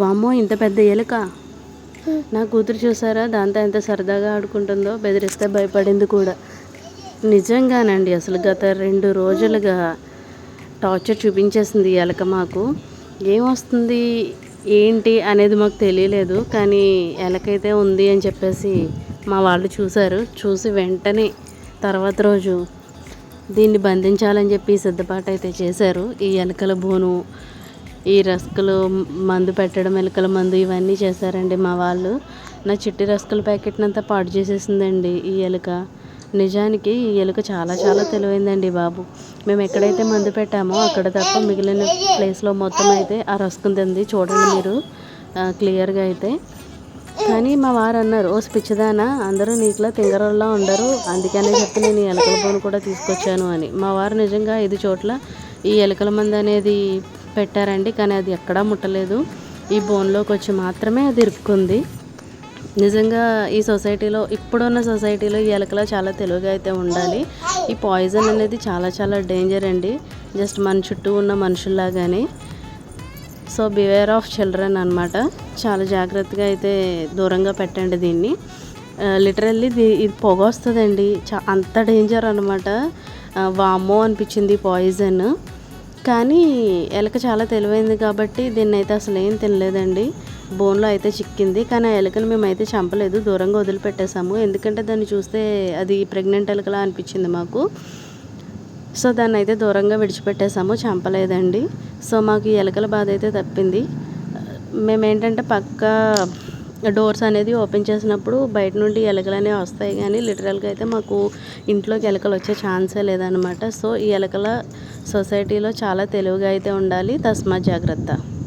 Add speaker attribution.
Speaker 1: వామ్మో ఇంత పెద్ద ఎలుక. నా కూతురు చూసారా? దాంతో ఎంత సరదాగా ఆడుకుంటుందో బెదిరిస్తే భయపడింది కూడా. నిజంగానండి అసలు గత రెండు రోజులుగా టార్చర్ చూపించేసింది ఈ ఎలక మాకు. ఏమొస్తుంది ఏంటి అనేది మాకు తెలియలేదు కానీ ఎలకైతే ఉంది అని చెప్పేసి మా వాళ్ళు చూశారు. చూసి వెంటనే తర్వాత రోజు దీన్ని బంధించాలని చెప్పి సిద్ధపాటు అయితే చేశారు. ఈ ఎలకల బోను ఈ రస్కులు మందు పెట్టడం ఎలుకల మందు ఇవన్నీ చేశారండి మా వాళ్ళు. నా చిట్టి రస్కుల ప్యాకెట్నంతా పాడు చేసేసిందండి ఈ ఎలుక. నిజానికి ఈ ఎలుక చాలా చాలా తెలివైందండి బాబు. మేము ఎక్కడైతే మందు పెట్టామో అక్కడ తప్ప మిగిలిన ప్లేస్లో మొత్తం అయితే ఆ రస్కుని తింది చూడండి మీరు క్లియర్గా అయితే. కానీ మా వారు అన్నారు ఓ పిచ్చిదానా అందరూ నీకులా తింగరల్లా ఉండరు. అందుకనే చెప్పి నేను ఎలకల బోను కూడా తీసుకొచ్చాను అని. మా వారు నిజంగా ఐదు చోట్ల ఈ ఎలకల మంది అనేది పెట్టారండి కానీ అది ఎక్కడా ముట్టలేదు. ఈ బోన్లోకి వచ్చి మాత్రమే అది ఇరుక్కుంది. నిజంగా ఈ సొసైటీలో ఇప్పుడున్న సొసైటీలో ఈ ఎలకలో చాలా తెలివిగా అయితే ఉండాలి. ఈ పాయిజన్ అనేది చాలా చాలా డేంజర్ అండి. జస్ట్ మన చుట్టూ ఉన్న మనుషుల్లాగానే. సో బివేర్ ఆఫ్ చిల్డ్రన్ అనమాట చాలా జాగ్రత్తగా అయితే దూరంగా పెట్టండి దీన్ని. లిటరల్లీ ఇది పొగ వస్తుందండి. చా అంత డేంజర్ అనమాట వామ్మో అనిపించింది పాయిజన్. కానీ ఎలక చాలా తెలివైంది కాబట్టి దీన్ని అయితే అసలు ఏం తినలేదండి. బోన్లో అయితే చిక్కింది. కానీ ఆ ఎలకను మేమైతే చంపలేదు. దూరంగా వదిలిపెట్టేసాము ఎందుకంటే దాన్ని చూస్తే అది ప్రెగ్నెంట్ ఎలకలా అనిపించింది మాకు. సో దాన్ని అయితే దూరంగా విడిచిపెట్టేసాము చంపలేదండి. సో మాకు ఈ ఎలకల బాధ అయితే తప్పింది. మేము ఏంటంటే పక్క డోర్స్ అనేది ఓపెన్ చేసినప్పుడు బయట నుండి ఎలకలు అనేవి వస్తాయి కానీ లిటరల్గా అయితే మాకు ఇంట్లోకి ఎలకలు వచ్చే ఛాన్సే లేదనమాట సో ఈ ఎలకల సొసైటీలో చాలా తెలివిగా అయితే ఉండాలి. తస్మా జాగ్రత్త.